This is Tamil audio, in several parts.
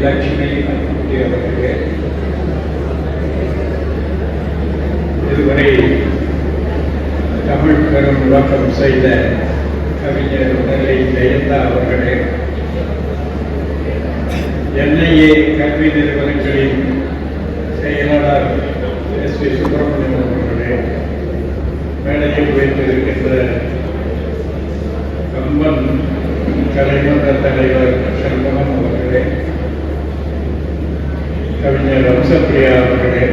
லட்சுமி அன்புக்குட்டி இதுவரை தமிழ் பெரும் விளக்கம் செய்த கவிஞர் உடலை ஜெயந்தா அவர்களே என்ஐஏ கல்வி நிறுவனங்களின் செயலாளர் எஸ் வி சுப்பிரமணியம் அவர்களே மேடையில் வைத்திருக்கின்ற கம்பன் கலைமன்ற தலைவர் சண்முகம் அவர்களே கவிஞர் வம்சப்பிரியா அவர்களே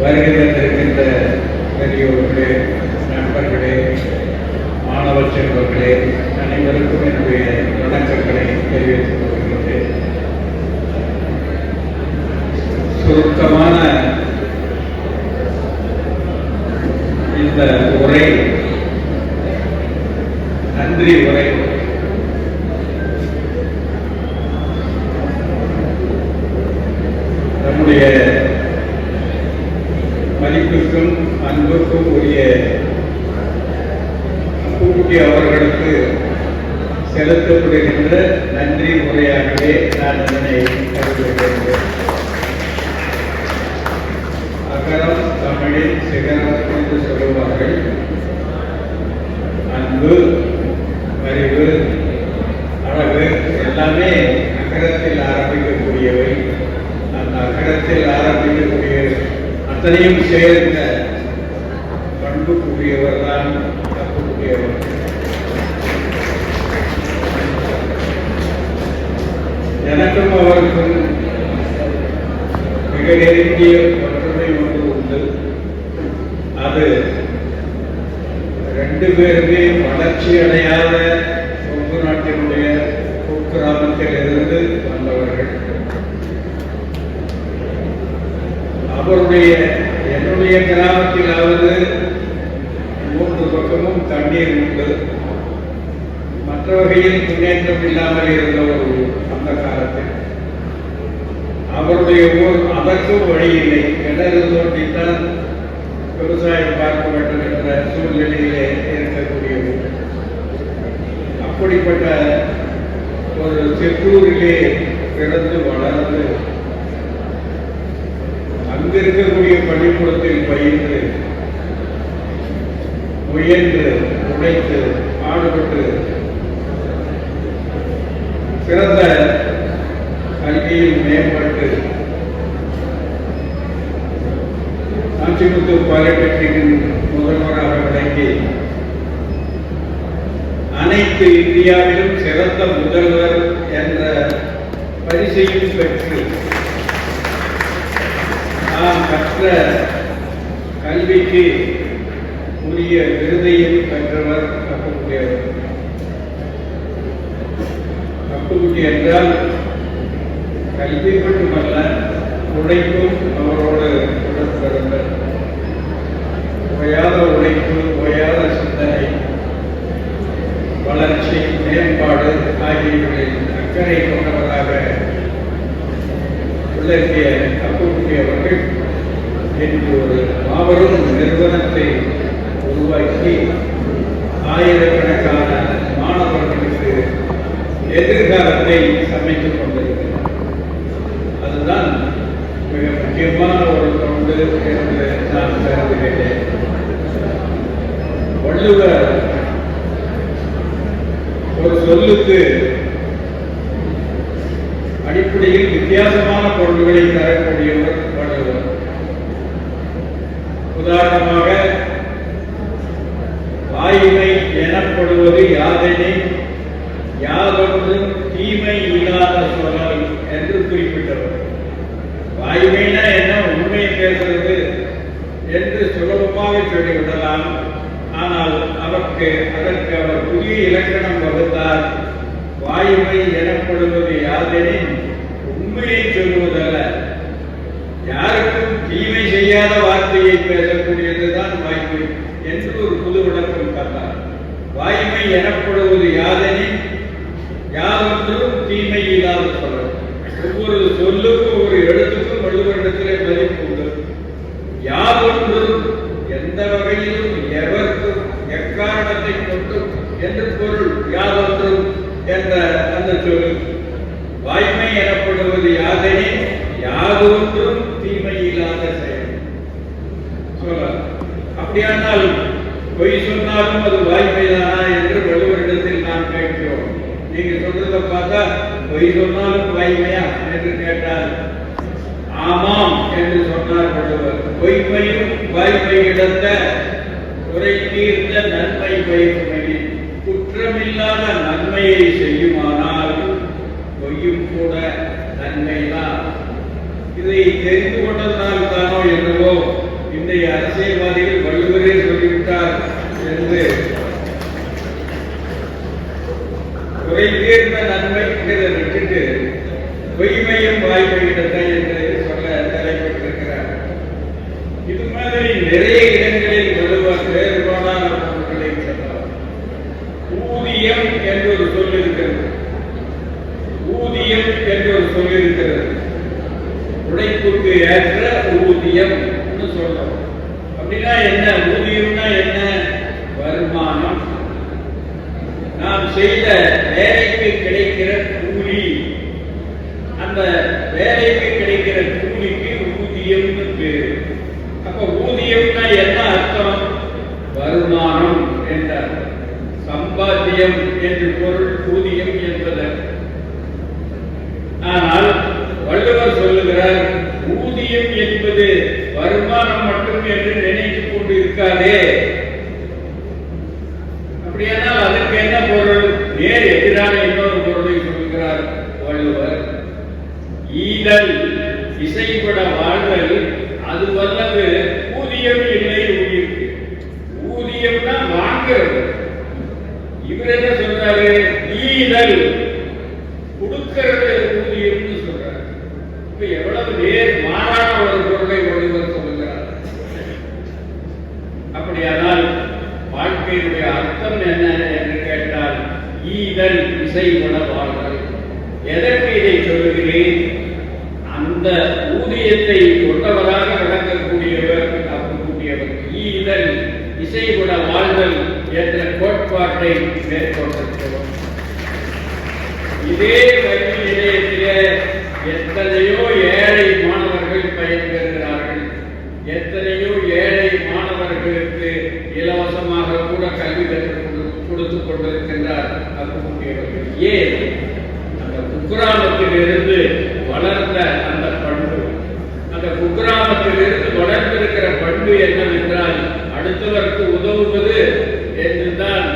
வருகை தந்திருக்கின்ற பெரியோர்களே நண்பர்களே மாணவ செல்வர்களே அனைவருக்கும் என்னுடைய வணக்கங்களை தெரிவித்துக் கொள்கின்றேன் சுருக்கமான இந்த உரை நன்றி உரை நம்முடைய மதிப்புக்கும் அன்புக்கும் உரிய அப்புக்குட்டி அவர்களுக்கு செலுத்தப்படுகின்ற நன்றி உரையாகவே நான் இதனை ரெண்டு பேருமே வளர்ச்சி அடையாத கொங்கு நாட்டினுடைய குக்கிராமத்தில் இருந்து வந்தவர்கள். அவருடைய என்னுடைய கிராமத்திலாவது மூன்று பக்கமும் தண்ணீர் உண்டு. மற்ற வகையில் முன்னேற்றம் இல்லாமல் இருந்த ஒரு அந்த காலத்தில். அவருடைய ஊர் அதற்கும் வழி இல்லை. கிணறு தோண்டித்தான் விவசாயம் பார்க்க வேண்டும் என்ற சூழ்நிலையிலே இருக்கக்கூடிய அப்படிப்பட்ட ஒரு சிற்றூரிலே பிறந்து வளர்ந்து அங்கிருக்கக்கூடிய பள்ளிக்கூடத்தில் பயின்று முயன்று உழைத்து பாடுபட்டு சிறந்த காஞ்சிபுத்தூர் பாலிடெக்னிக்கின் முதல்வராக விளங்கி அனைத்து இந்தியாவிலும் சிறந்த முதல்வர் என்ற பரிசையும் பெற்று நாம் கற்ற கல்விக்கு உரிய விருதையும் பெற்றவர் கப்புக்குட்டியவர் கப்புக்குட்டி என்றால் கல்வி மட்டுமல்ல உழைப்பும் அவரோடு உடன்பிறந்த ஓயாத உழைப்பு ஓயாத சிந்தனை வளர்ச்சி மேம்பாடு ஆகியவற்றில் அக்கறை கொண்டவராக உள்ளிய கப்புக்குட்டி அவர்கள் இன்று ஒரு மாபெரும் நிறுவனத்தை உருவாக்கி ஆயிரக்கணக்கான மாணவர்களுக்கு எதிர்காலத்தை சமைத்துக் கொண்டிருக்கிறார். அதுதான் மிக முக்கியமான ஒரு தொண்டு என்று நான் கருதுகிறேன். வள்ளுவர் ஒரு சொல்லுக்கு அடிப்படையில் வித்தியாசமான பொருள்களை தரக்கூடியவர் வள்ளுவர். உதாரணமாக வாயுமை எனப்படுவது யாதெனில் யாதொன்றும் தீமை இல்லாத சொல் என்று குறிப்பிட்டவர். வாயுமைனா என்ன? உண்மை பேசுறது என்று சுலபமாக சொல்லிவிடலாம். ஆனால் அவருக்கு அதற்கு அவர் புதிய இலக்கணம் வகுத்தார். வாயுமை எனப்படுவது யாதெனின் உண்மையை சொல்லுவதல்ல. யாருக்கும் தீமை செய்யாத வார்த்தையை பேசக்கூடியதுதான் வாய்மை என்று ஒரு புது விளக்கம் தந்தார். வாய்மை எனப்படுவது யாதெனின் யாவொன்றும் தீமை இல்லாத சொல்ல ஒவ்வொரு சொல்லுக்கும் ஒரு எழுத்துக்கும் வள்ளுவரிடத்திலே மதிப்பு உண்டு. யாவொன்றும் எந்த வகையிலும் என்று வாய்மை எனப்படுவது யாதெனில் யாதொன்றும் தீமை இல்லாத செயல். சொல்ல. அப்படியானால் பொய் சொன்னாலும் அது வாய்மைதானா என்று வள்ளுவரிடத்தில் நாம் கேட்கிறோம். நீங்க சொல்றதை பார்த்தா பொய் சொன்னாலும் வாய்மையா என்று கேட்டால் ஆமாம் என்று சொன்னார் வள்ளுவர். பொய்மையும் வாய்மை கிடந்த குறை தீர்ந்த நன்மை வைப்புமையில் குற்றமில்லாத நன்மையை செய்யுமானால் பொய்யும் கூட நன்மைதான். இதை தெரிந்து கொண்டதனால் தானோ என்னவோ இன்றைய அரசியல்வாதிகள் வள்ளுவரே சொல்லிவிட்டார் என்று. குறை தீர்ந்த நன்மை விட்டுட்டு பொய்மையும் வாய்மையிடத்தை என்று சொல்ல தலைப்பட்டிருக்கிறார். இது மாதிரி நிறைய இடங்களில் வள்ளுவர் வேறுபாடான பொருட்களை சொன்னார் ஊதியம் என்று ஒரு சொல் இருக்கிறது ஊதியம் என்று ஒரு சொல் இருக்கிறது உழைப்புக்கு ஏற்ற ஊதியம் சொல்றோம். அப்படின்னா என்ன? ஊதியம்னா என்ன? வருமானம். நாம் செய்த வேலைக்கு கிடைக்கிற கூலி. அந்த வேலைக்கு கிடைக்கிற கூலிக்கு ஊதியம்னு பேரு. அப்ப ஊதியம்னா என்ன அர்த்தம்? வருமானம் என்ற சம்பாத்தியம் என்று பொருள் ஊதியம் என்பதற்கு ஆனால் வள்ளுவர் சொல்லுகிறார் ஊதியம் என்பது வருமானம் மட்டும் என்று நினைத்துக் கொண்டு இருக்காதே அப்படியானால் அதற்கு என்ன பொருள் நேர் எதிரான இன்னொரு பொருளை சொல்கிறார் வள்ளுவர் ஈதல் இசைப்பட வாழ்தல் அது வல்லது ஊதியம் இல்லை உயிருக்கு ஊதியம்னா வாங்கிறது இவர் என்ன சொல்றாரு ஈதல் கொடுக்கிறது ஊதியம்னு சொல்றாரு இப்ப எவ்வளவு நேர் மாறான ஒரு பொருளை வள்ளுவர் சொல்லுகிறார் அப்படியானால் வாழ்க்கையினுடைய அர்த்தம் என்ன என்று கேட்டால் ஈதல் இசை உண வாழ்தல் எதற்கு இதை சொல்லுகிறேன் அந்த ஊதியத்தை கொண்டவராக விளங்கக்கூடியவர் கூடியவர் ஈதல் இசைகுட வாழ்தல் என்ற கோட்பாட்டை மேற்கொண்டிருக்கிறோம். இதே கல்வி நிலையத்திலே எத்தனையோ ஏழை மாணவர்கள் பயன்பெறுகிறார்கள் எத்தனையோ ஏழை மாணவர்களுக்கு இலவசமாக கூட கல்வி கற்றுக் கொடுத்துக் கொண்டிருக்கின்றார் அக்குமுடியவர்கள் ஏன்? அந்த குக்கிராமத்தில் இருந்து வளர்ந்த அந்த பண்பு அந்த குக்கிராமத்தில் பண்பு என்னவென்றால் அடுத்தவருக்கு உதவுவது என்றுதான்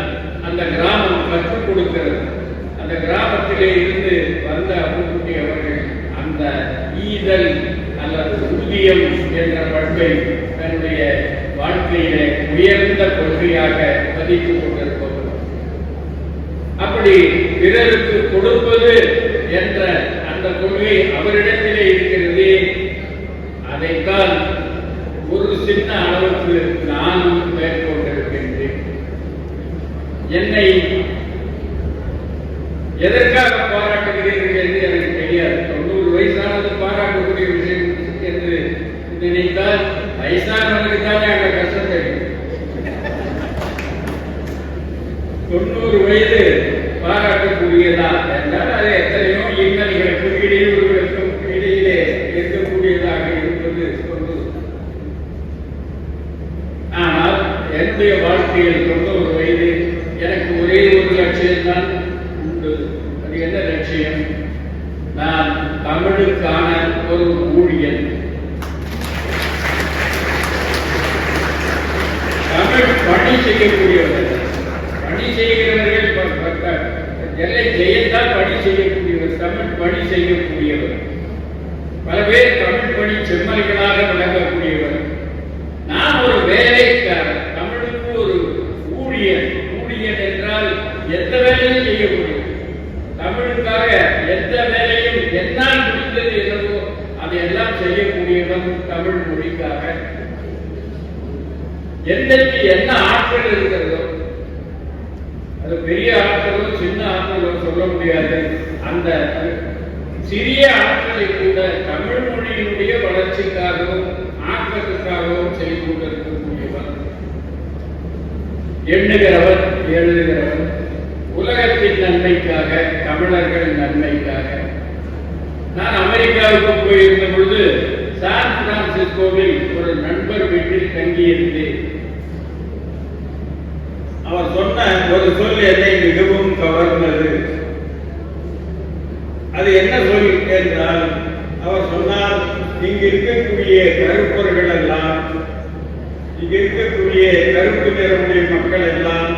அந்த கிராமம் கற்றுக் கொடுக்கிறது. அந்த கிராமத்திலே இருந்து வந்த அப்புக்குட்டி அவர்கள் அந்த ஈதல் அல்லது ஊதியம் என்ற பண்பை தன்னுடைய வாழ்க்கையிலே உயர்ந்த கொள்கையாக மதித்துக் கொண்டிருப்பவர் அப்படி பிறருக்கு கொடுப்பது என்ற அந்த கொள்கை அவரிடத்திலே இருக்கிறது அதைத்தான் ஒரு சின்ன அளவுக்கு நானும் மேற்கொண்டிருக்கின்றேன் என்னை எதற்காக பாராட்டுகிறீர்கள் என்று எனக்கு தெரியாது தொண்ணூறு வயசானது பாராட்டக்கூடிய விஷயம் என்று நினைத்தால் வயசானவனுக்கு தானே அந்த கஷ்டம் தெரியும். தொண்ணூறு வயது பாராட்டக்கூடியதா என்றால் அது எத்தனையோ இன்னல்களுக்கும் இடையூறுகளுக்கும் இடையிலே இருக்கக்கூடியதாக இருப்பது தொண்ணூறு ஆனால் என்னுடைய வாழ்க்கையில் தொண்ணூறு வயது எனக்கு ஒரே ஒரு லட்சியம் தான் உண்டு அது என்ன லட்சியம் நான் தமிழுக்கான ஒரு ஊழியன் தமிழ் பணி செய்யக்கூடியவர்கள் பணி செய்கிறவர்கள் ப- ப- ப- எல்லை ஜெயத்தால் பணி செய்யக்கூடியவர் தமிழ் பணி செய்யக்கூடியவர். பல பேர் தமிழ் பணி செம்மல்களாக விளங்கக்கூடியவர். நான் ஒரு வேலை தமிழுக்கு ஒரு ஊழியர் ஊழியர் என்றால் எந்த வேலையும் செய்ய முடியும் தமிழுக்காக எந்த வேலையும் என்னால் முடிந்தது என்னவோ அதையெல்லாம் செய்யக்கூடியவன் தமிழ் மொழிக்காக எந்தக்கு என்ன ஆற்றல் இருக்கிறதோ அது பெரிய ஆற்றலோ சின்ன ஆற்றலோ சொல்ல முடியாது அந்த சிறிய ஆற்றலை கூட தமிழ் மொழியினுடைய வளர்ச்சிக்காகவும் ஆக்கத்துக்காகவும் செய்து கொண்டிருக்கக்கூடியவர் எண்ணுகிறவர் எழுதுகிறவர் உலகத்தின் நன்மைக்காக தமிழர்கள் நன்மைக்காக. நான் அமெரிக்காவுக்கு போயிருந்த பொழுது சான் பிரான்சிஸ்கோவில் ஒரு நண்பர் வீட்டில் தங்கியிருந்தேன். அவர் சொன்ன ஒரு சொல் என்னை மிகவும் கவர்ந்தது. அது என்ன சொல் என்றால் அவர் சொன்னால் இங்கு இருக்கக்கூடிய கருப்பர்கள் எல்லாம் இங்கு இருக்கக்கூடிய கருப்பு நிறமுடைய மக்கள் எல்லாம்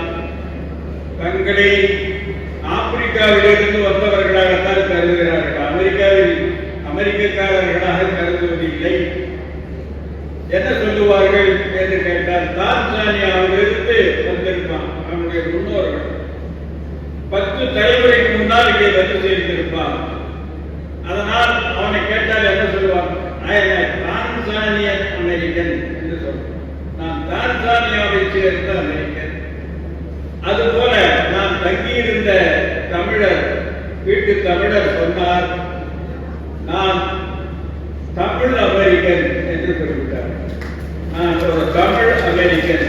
தங்களை ஆப்பிரிக்காவிலிருந்து வந்தவர்களாகத்தான் கருதுகிறார்கள். அமெரிக்காவில் அமெரிக்கக்காரர்களாக கருதுவதில்லை. என்ன சொல்லுவார்கள் என்று கேட்டால் தான்சானியாவிலிருந்து வந்திருப்பான். அவனுடைய முன்னோர்கள். பத்து தலைமுறைக்கு முன்னால் இங்கே வந்து சேர்ந்திருப்பான். அதனால் அவனை கேட்டால் என்ன சொல்லுவான்? Tanzanian American. நான் சேர்ந்த அமெரிக்கன். அதுபோல நான் தங்கியிருந்த தமிழர் வீட்டு தமிழர் சொன்னார் நான் தமிழ் அமெரிக்கன் என்று குறிப்பிட்டார் நான் ஒரு தமிழ் அமெரிக்கன்.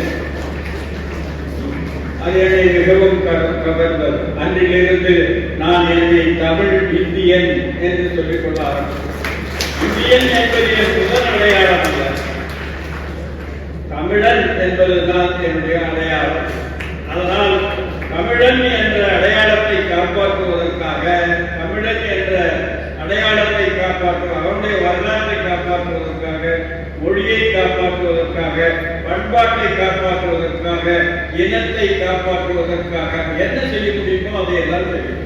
அது என்னை மிகவும் கவர்ந்தது. அன்றிலிருந்து நான் என்னை தமிழ் இந்தியன் என்று சொல்லிக் கொள்ள ஆரம்பித்தேன். இந்தியன் என்பது என் முதல் அடையாளம் அல்ல தமிழன் என்பதுதான் என்னுடைய அடையாளம். அதனால் தமிழன் என்ற அடையாளத்தை காப்பாற்றுவதற்காக தமிழன் என்ற அடையாளத்தை காப்பாற்று அவனுடைய வரலாற்றை காப்பாற்றுவதற்காக மொழியை காப்பாற்றுவதற்காக பண்பாட்டை காப்பாற்றுவதற்காக இனத்தை காப்பாற்றுவதற்காக என்ன செய்ய முடியுமோ அதை எல்லாம் செய்யும்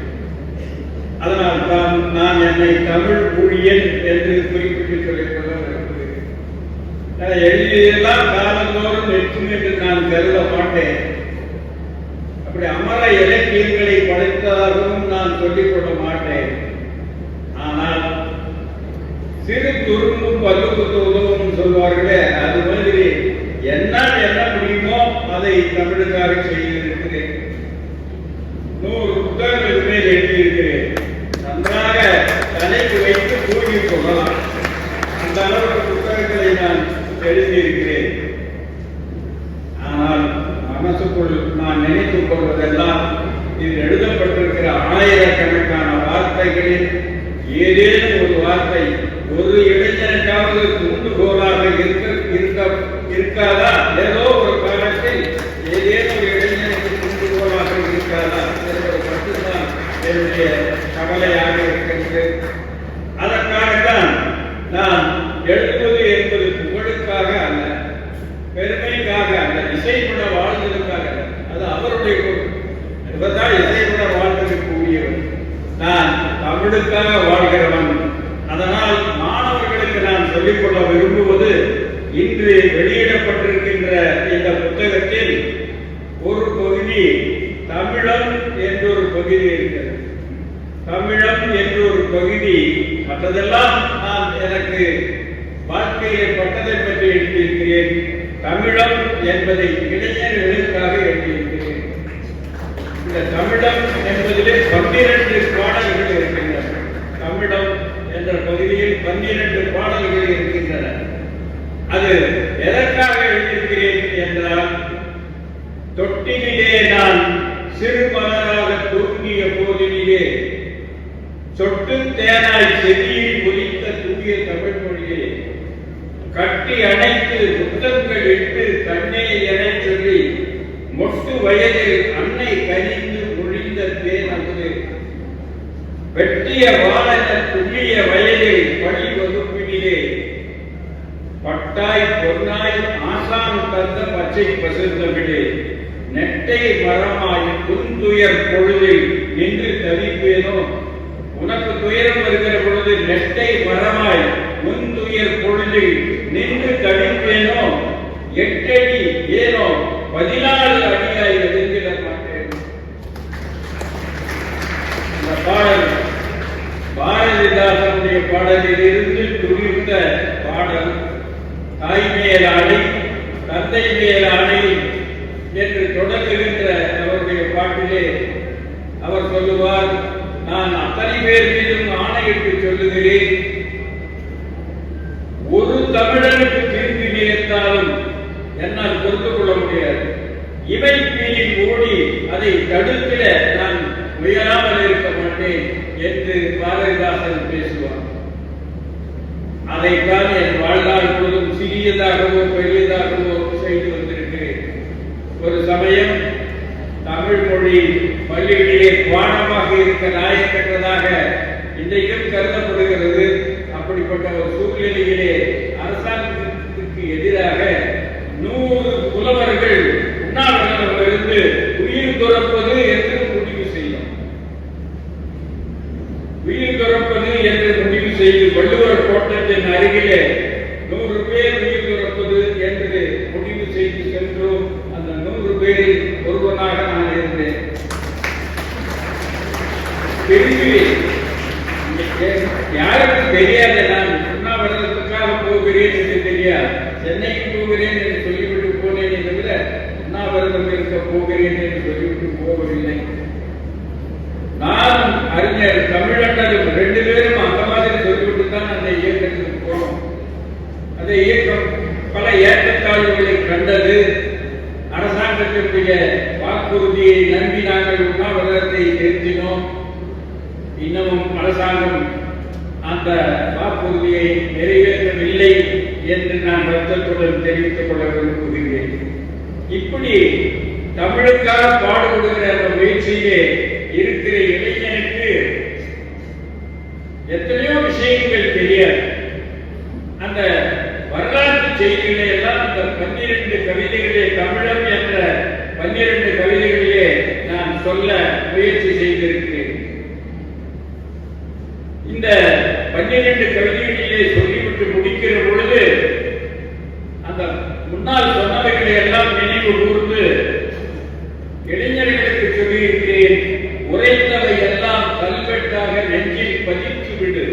அதனால் தான் நான் என்னை தமிழ் ஊழியன் என்று குறிப்பிட்டு சொல்லியிருக்கிறேன் நான் காலந்தோறும் நிற்கும் என்று நான் கருத மாட்டேன். அப்படி அமர இலக்கியங்களை படைத்ததாகவும் நான் சொல்லிக்கொள்ள மாட்டேன். ஆனால் சிறு துரும்பும் பல்லுக்கு உதவும் சொல்வார்களே அது மாதிரி என்ன என்ன முடியுமோ அதை தமிழுக்காக செய்யும் எழுதியிருக்கிறேன் ஆனால் மனசுக்குள் நான் நினைத்துக் கொள்வதெல்லாம் இது எழுதப்பட்டிருக்கிற ஆயிரக்கணக்கான வார்த்தைகளில் ஏதேனும் ஒரு வார்த்தை ஒரு இளைஞனுக்காவது துண்டுகோலாக இருக்க இருக்க இருக்காதா? ஏதோ ஒரு காலத்தில் ஏதேனும் ஒரு இளைஞனுக்கு தூண்டுகோலாக இருக்காதா என்பது மட்டும்தான் என்னுடைய கவலையாக இருக்கிறது அதற்காகத்தான் நான் எழுதுவது என்பது புகழுக்காக அல்ல பெருமைக்காக அல்ல இசைப்பட வாழ்ந்ததுக்காக அல்ல. அது அவருடைய பொறுப்பு. இவர்தான் இசைப்பட வாழ்ந்ததற்கு உரியவர் நான் தமிழுக்காக வாழ்கிறவன் அதனால் மாணவர்களுக்கு நான் சொல்லிக்கொள்ள விரும்புவது இன்று வெளியிடப்பட்டிருக்கின்ற இந்த புத்தகத்தில் ஒரு பகுதி தமிழம் என்றொரு பகுதி இருக்கிறது தமிழம் என்று ஒரு பகுதி மற்றதெல்லாம் நான் எனக்கு வாழ்க்கையிலே பட்டதை பற்றி எழுதியிருக்கிறேன். தமிழம் என்பதை இளைஞர்களுக்காக எழுதியிருக்கிறேன். இந்த தமிழம் என்பதிலே பன்னிரண்டு பாடல்கள் இருக்கின்றன. தமிழம் என்ற பகுதியில் பன்னிரண்டு பாடல்கள் இருக்கின்றன. அது எதற்காக எழுதியிருக்கிறேன் என்றால் தேனாய் செவியில் குறித்த தூய தமிழ் மொழியை கட்டி அணைத்து முத்தங்கள் இட்டு கண்ணே என சொல்லி மொட்டு வயதில் அன்னை கனிந்து மொழிந்த தேன் அது வெட்டிய வாழன துள்ளிய வயதில் பழி வகுப்பினிலே. பட்டாய் பொன்னாய் ஆசாம் தந்த பச்சை பசுந்தமிழே. நெட்டை மரமாய் புன்துயர் பொழுதில் நின்று தவிப்பேனோ? உனக்கு துயரம் வருகிற பொழுது நெட்டை மரமாய் முன்துயர் பொழுது நின்று தவிப்பேனோ எட்டடி ஏனோ? பதினாலு அடியாய் எழுந்திட மாட்டேன். இந்த பாடல் பாரதிதாசனுடைய பாடலில் இருந்து துணிந்த பாடல். தாய் மேல் ஆணை தந்தை மேல் ஆணை என்று தொடங்குகின்ற அவருடைய பாட்டிலே அவர் சொல்லுவார் பேர் மீதும் ஆணையிட்டு சொல்லுகிறேன். ஒரு தமிழனுக்கு தீர்ப்பு நேர்ந்தாலும் என்னால் பொறுத்து கொள்ள முடியாது. இவை மீறில் ஓடி அதை தடுத்திட நான் முயலாமல் இருக்க மாட்டேன் என்று பாரதிதாசன் பேசுவார். அதைத்தான் என் வாழ்நாள் முழுவதும் சிறியதாகவோ பெரியதாகவோ செய்து வந்திருக்கிறேன் ஒரு சமயம் தமிழ் மொழி பள்ளிகளிலே பாடம் இருக்க நாயக்கற்றதாக இன்றைக்கும் கருதப்படுகிறது. அப்படிப்பட்ட ஒரு சூழ்நிலையிலே அரசாங்கத்திற்கு எதிராக நூறு புலவர்கள் உண்ணாவிரதமிருந்து உயிர் துறப்பது என்று முடிவு செய்யும் உயிர் துறப்பது என்று முடிவு செய்து வள்ளுவர் கோட்டத்தின் அருகிலே நூறு பேர் உயிர் துறப்பது என்று முடிவு செய்து சென்றோம் அந்த நூறு பேரில் ஒருவனாக நான் இருந்தேன் தெரிஞ்சு யாருக்கு தெரியாது நான் உண்ணாவிரதத்துக்காக போகிறேன் என்று தெரியாது. சென்னைக்கு போகிறேன் என்று சொல்லிவிட்டு போனேனே தவிர உண்ணாவிரதம் இருக்க போகிறேன் என்று சொல்லிவிட்டு போகவில்லை நான் அறிஞர் தமிழண்டரும் ரெண்டு பேரும் அந்த மாதிரி சொல்லிவிட்டு தான் அந்த இயக்கத்துக்கு போனோம். அந்த இயக்கம் பல ஏற்றத்தாழ்வுகளை கண்டது. அந்த வாக்குறுதியை நிறைவேற்றவில்லை என்று நான் வருத்தத்துடன் தெரிவித்துக் கொள்ள விரும்புகிறேன். இப்படி தமிழுக்காக பாடுபடுகிற அந்த முயற்சியிலே இருக்கிற இளைஞனுக்கு எத்தனையோ விஷயங்கள் தெரியாது. அந்த வரலாற்று செய்திகளை எல்லாம் அந்த பன்னிரண்டு கவிதைகளே தமிழம் என்ற பன்னிரண்டு கவிதைகளிலே நான் சொல்ல முயற்சி செய்திருக்கிறேன். இந்த பன்னிரண்டு கவிதைகளிலே சொல்லிவிட்டு முடிக்கிற பொழுது அந்த முன்னால் சொன்னவைகளை எல்லாம் நினைவு கூர்ந்து இளைஞர்களுக்கு சொல்லியிருக்கிறேன் உரைத்தவை எல்லாம் கல்வெட்டாக நெஞ்சில் பதித்து விடு.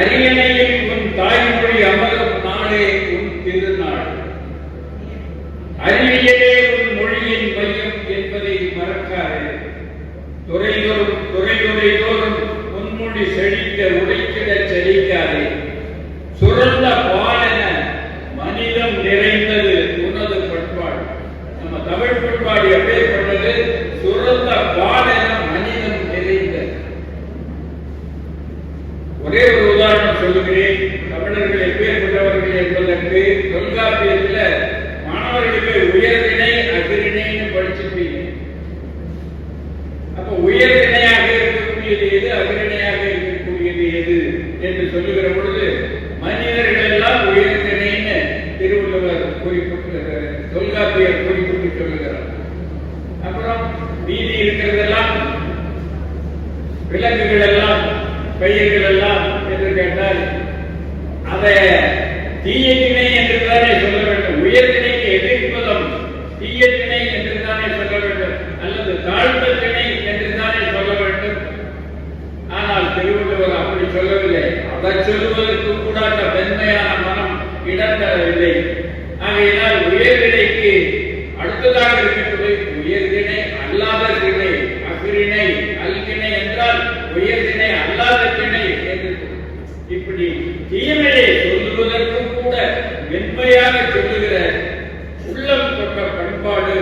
அரியணையில் உன் தாய்மொழி அமரும் நாளே உன் திருநாள். அறிவியலே உன் மொழியின் மையம் என்பதை மறக்காது. துறைதோறும் துறைதுறை கொண்டு செழிக்க உடைக்கிட செழிக்காதே. சுரந்த பாலென மனிதம் நிறைந்தது உனது பண்பாடு நம்ம தமிழ் பண்பாடு எப்பேற்பட்டது சுரந்த பாலென மனிதம் நிறைந்தது ஒரே ஒரு உதாரணம் சொல்லுகிறேன் தமிழர்கள் எப்பேற்பட்டவர்கள் என்பதற்கு தொல்காப்பியத்தில் மாணவர்களுக்கு உயர்திணை அகிரிணைன்னு படிச்சிருப்பீங்க அப்ப உயர்திணையாக இருக்கக்கூடியது எது அகிரிணையாக இருக்கக்கூடியது எது என்று சொல்லுகிற பொழுது மனிதர்கள் எல்லாம் உயர்திணைன்னு திருவள்ளுவர் குறிப்பிட்டு தொல்காப்பியர் குறிப்பிட்டு சொல்லுகிறார். அப்புறம் மீதி இருக்கிறதெல்லாம் விலங்குகள் எல்லாம் பயிர்கள் எல்லாம் என்று கேட்டால் அதை தீயத்திணை என்று தானே சொல்ல வேண்டும். உயர்திணைக்கு எதிர்ப்பதம் தீயத்தினை என்று தானே சொல்ல வேண்டும். அல்லது தாழ்ந்த திணை என்று தானே சொல்ல வேண்டும். ஆனால் திருவள்ளுவர் அப்படி சொல்லவில்லை. அதை சொல்வதற்கு கூட அந்த வெண்மையான மனம் இடம் தரவில்லை ஆகையினால் உயர்நிலைக்கு மட்டும்தான் இருக்கக்கூடிய உயர்தினை அல்லாத திணை அகிரிணை அல்கிணை என்றால் உயர்தினை அல்லாத திணை என்று இப்படி தீமையை சொல்லுவதற்கும் கூட மென்மையாக சொல்லுகிற உள்ளம் கொண்ட பண்பாடு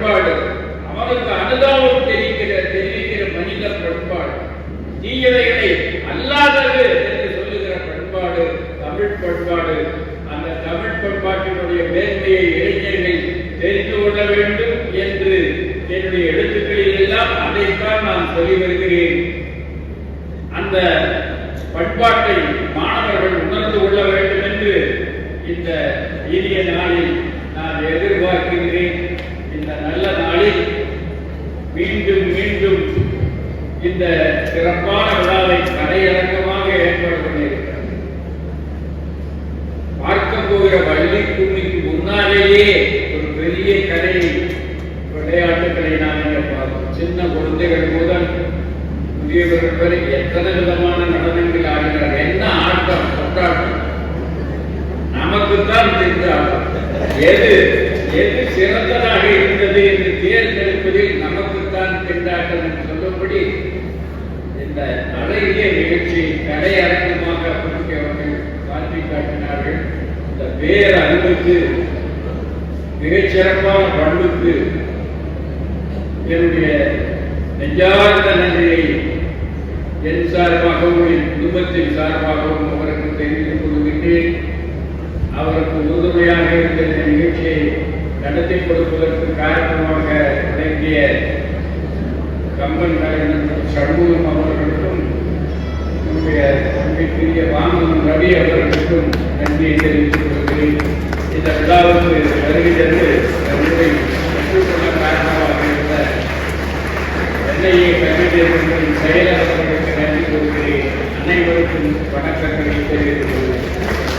Murder. என்னுடைய நெஞ்சார்ந்த நன்றியை என் சார்பாகவும் என் குடும்பத்தின் சார்பாகவும் அவருக்கு தெரிவித்துக் கொள்கின்றேன். அவருக்கு உறுதுணையாக இருந்த இந்த நிகழ்ச்சியை நடத்தி கொடுப்பதற்கு காரணமாக விளங்கிய கம்பன் கலைஞர் சண்முகம் அவர்களுக்கும் நம்முடைய தம்பிக்குரிய வாமன் ரவி அவர்களுக்கும் நன்றியை தெரிவித்துக் கொள்கிறேன். இந்த விழாவுக்கு வருகை தந்து நம்முடைய சென்னையை கவிஞர்களின் செயலாளர்களுக்கு நன்றி கூறுகிறேன். அனைவருக்கும் வணக்கங்களை தெரிவித்துக் கொள்கிறேன்.